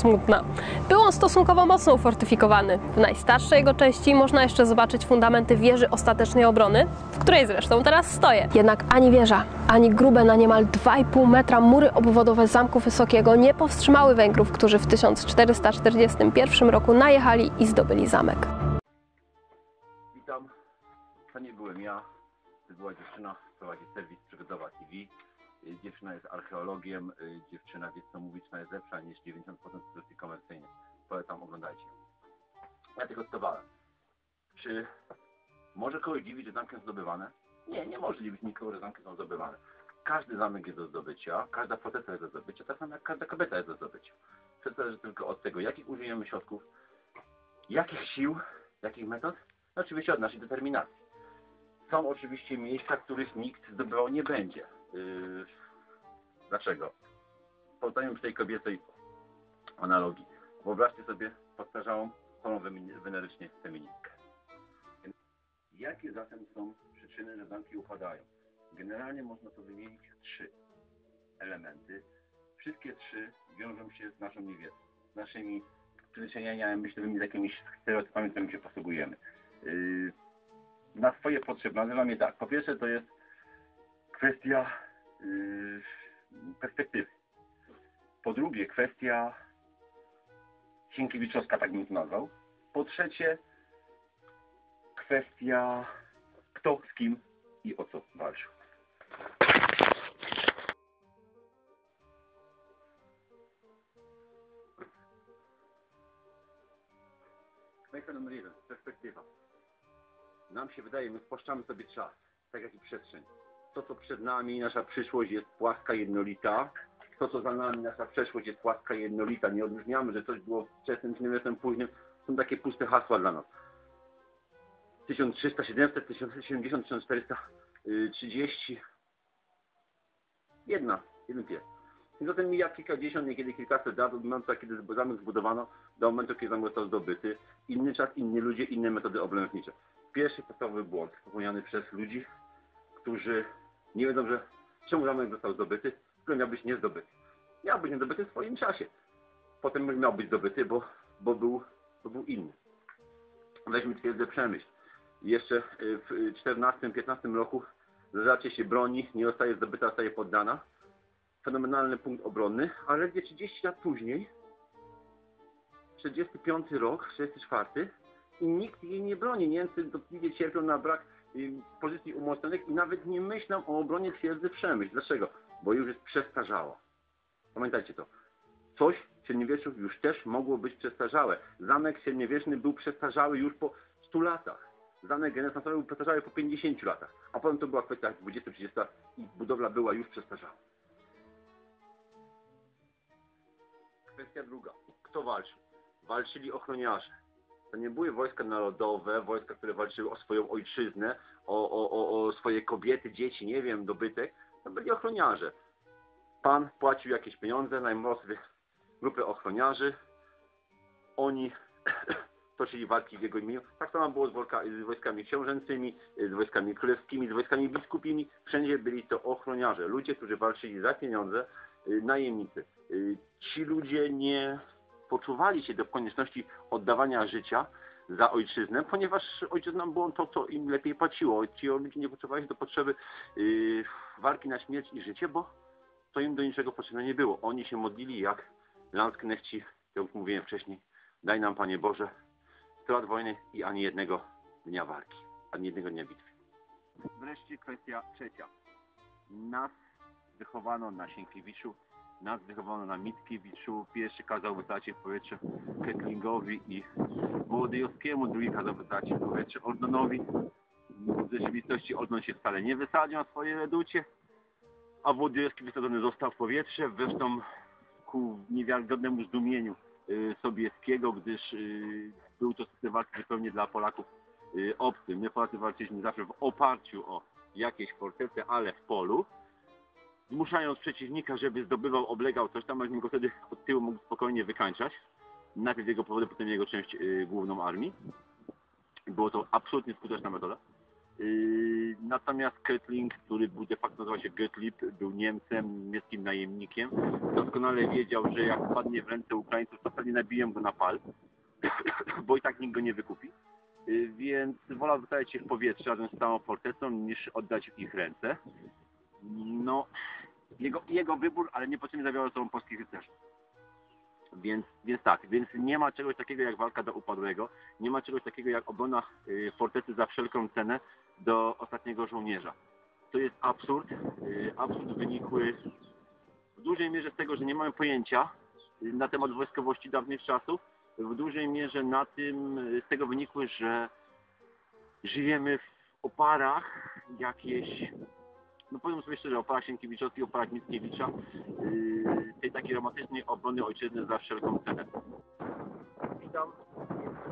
smutna. Był on stosunkowo mocno ufortyfikowany. W najstarszej jego części można jeszcze zobaczyć fundamenty wieży ostatecznej obrony, w której zresztą teraz stoję. Jednak ani wieża, ani grube na niemal 2,5 metra mury obwodowe Zamku Wysokiego nie powstrzymały Węgrów, którzy w 1441 roku najechali i zdobyli zamek. Witam. To nie byłem ja. To była dziewczyna, prowadzi serwis Przygodowa TV. Y, Dziewczyna jest archeologiem. y, Dziewczyna wie co mówić, jest lepsza niż 90% produkcji komercyjnych. Polecam, oglądajcie. Ja tylko testowałem. Czy może kogoś dziwić, że zamki są zdobywane? Nie, nie może dziwić nikogo, że zamki są zdobywane. Każdy zamek jest do zdobycia, każda forteca jest do zdobycia, tak samo jak każda kobieta jest do zdobycia. Wszystko zależy tylko od tego, jakich użyjemy środków, jakich sił, jakich metod, no oczywiście od naszej determinacji. Są oczywiście miejsca, których nikt zdobywał nie będzie. Yy, dlaczego? Pozostaniemy przy tej kobiecej analogii. Wyobraźcie sobie podstarzałą chorą wenerycznie feministkę. Jakie zatem są przyczyny, że zamki upadają? Generalnie można to wymienić trzy elementy. Wszystkie trzy wiążą się z naszą niewiedzą, z naszymi przyzwyczajeniami, myślowymi, z jakimiś stereotypami, którymi się posługujemy. Yy, na swoje potrzeby. Nazywam je tak. Po pierwsze to jest kwestia yy, perspektywy. Po drugie kwestia Sienkiewiczowska, tak bym to nazwał. Po trzecie kwestia kto, z kim i o co walczył. Kwestia numer jeden. Perspektywa. Nam się wydaje, my wpuszczamy sobie czas, tak jak i przestrzeń. To, co przed nami, nasza przyszłość jest płaska, jednolita. To, co za nami, nasza przeszłość jest płaska, jednolita. Nie odróżniamy, że coś było wczesnym, średniowiecznym, późnym. Są takie puste hasła dla nas. 1300, 700, 1070, 1430. Jedna, jeden pies. I zatem mija kilkadziesiąt, niekiedy kilkaset lat od momentu, kiedy zamek zbudowano, do momentu, kiedy zamek został zdobyty. Inny czas, inni ludzie, inne metody obręcznicze. Pierwszy podstawowy błąd popełniany przez ludzi, którzy nie wiedzą, że czemu zamek został zdobyty, tylko miał być niezdobyty. Miał być niezdobyty w swoim czasie. Potem miał być zdobyty, bo, bo, był, bo był inny. Weźmy twierdzę Przemyśl. Jeszcze y, w 14-15 roku zacznie się broni, nie zostaje zdobyta, zostaje poddana. Fenomenalny punkt obronny, ale ledwie 30 lat później, 45 rok, 64 i nikt jej nie broni. Niemcy dotkliwie cierpią na brak pozycji umocnionych i nawet nie myślą o obronie twierdzy Przemyśl. Dlaczego? Bo już jest przestarzała. Pamiętajcie to. Coś w średniowieczu już też mogło być przestarzałe. Zamek średniowieczny był przestarzały już po 100 latach. Zamek renesansowy był przestarzały po 50 latach. A potem to była kwestia 20-30 lat i budowla była już przestarzała. Kwestia druga. Kto walczył? Walczyli ochroniarze. To nie były wojska narodowe, wojska, które walczyły o swoją ojczyznę, o, o, o, o swoje kobiety, dzieci, nie wiem, dobytek. To byli ochroniarze. Pan płacił jakieś pieniądze, sobie grupę ochroniarzy. Oni toczyli walki w jego imieniu. Tak samo było z, z wojskami książęcymi, z wojskami królewskimi, z wojskami biskupimi. Wszędzie byli to ochroniarze. Ludzie, którzy walczyli za pieniądze, y, najemnicy. Y, Ci ludzie nie poczuwali się do konieczności oddawania życia za ojczyznę, ponieważ ojczyzną było to, co im lepiej płaciło. Ci ludzie nie poczuwali się do potrzeby yy, walki na śmierć i życie, bo to im do niczego potrzebne nie było. Oni się modlili jak Landsknechci, jak mówiłem wcześniej, daj nam Panie Boże 100 lat wojny i ani jednego dnia walki, ani jednego dnia bitwy. Wreszcie kwestia trzecia. Nas wychowano na Sienkiewiczu, nas wychowano na Mickiewiczu. Pierwszy kazał wysadzić w powietrze Kettlingowi i Wołodyjowskiemu, drugi kazał wysadzić w powietrze Oldonowi. W rzeczywistości Oldon się wcale nie wysadził na swoje reducie, a Wołodyjowski wysadzony został w powietrze, zresztą ku niewiarygodnemu zdumieniu y, Sobieskiego, gdyż y, był to system walki zupełnie dla Polaków y, obcy. My Polacy walczyliśmy zawsze w oparciu o jakieś fortece, ale w polu zmuszając przeciwnika, żeby zdobywał, oblegał coś tam, aśmy go wtedy od tyłu mógł spokojnie wykańczać. Najpierw jego powody, potem jego część y, główną armii. Było to absolutnie skuteczna metoda. Yy, natomiast Ketling, który był de facto nazywał się Gottlieb, był Niemcem, niemieckim najemnikiem, doskonale wiedział, że jak padnie w ręce Ukraińców, to pewnie nabiją go na pal, bo i tak nikt go nie wykupi. Yy, więc wolał wystawiać się w powietrze razem z całą fortecą, niż oddać w ich ręce. No, jego, jego wybór, ale niepotrzebnie zawiało ze sobą polskich rycerzy. Więc, więc tak, więc nie ma czegoś takiego jak walka do upadłego, nie ma czegoś takiego jak obrona y, fortecy za wszelką cenę do ostatniego żołnierza. To jest absurd. Y, absurd wynikły w dużej mierze z tego, że nie mamy pojęcia y, na temat wojskowości dawnych czasów, w dużej mierze na tym, y, z tego wynikły, że żyjemy w oparach jakieś no powiem sobie szczerze, o parach Sienkiewiczowskich, o parach Mickiewicza, yy, tej takiej romantycznej obrony ojczyzny za wszelką cenę. Witam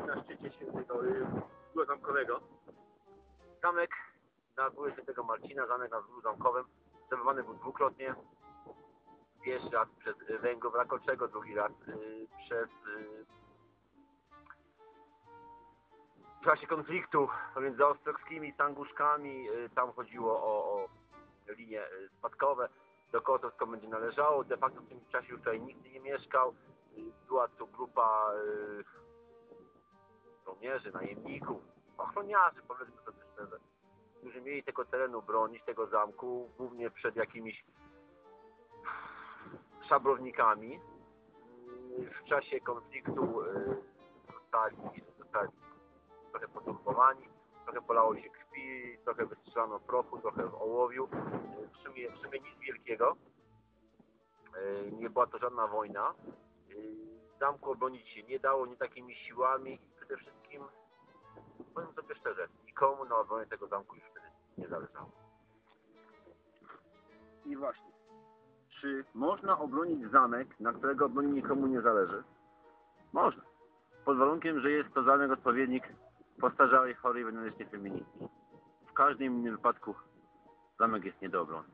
na szczycie świętego yy, zamkowego. Zamek na górze świętego Marcina, zamek na wzgórzu zamkowym, zdobywany był dwukrotnie. Pierwszy raz przez Węgów Rakoczego, drugi raz yy, przez yy, w czasie konfliktu pomiędzy Ostrogskimi i Sanguszkami, yy, tam chodziło o, o linie y, spadkowe, do kogo to będzie należało. De facto w tym czasie już tutaj nikt nie mieszkał. Y, Była to grupa y, żołnierzy, najemników, ochroniarzy, powiedzmy sobie szczerze, którzy mieli tego terenu bronić, tego zamku, głównie przed jakimiś szabrownikami. W czasie konfliktu zostali, zostali trochę poturbowani, trochę polało się krwi, trochę wystrzelano prochu, trochę w ołowiu. W sumie, w sumie nic wielkiego. Y, Nie była to żadna wojna. Y, Zamku obronić się nie dało, nie takimi siłami i przede wszystkim, powiem sobie szczerze, nikomu na obronie tego zamku już wtedy nie zależało. I właśnie, czy można obronić zamek, na którego obronie nikomu nie zależy? Można. Pod warunkiem, że jest to zamek odpowiednik postarzałej, chorej wenetycznie feministki. W każdym innym wypadku zamek jest nie do obrony.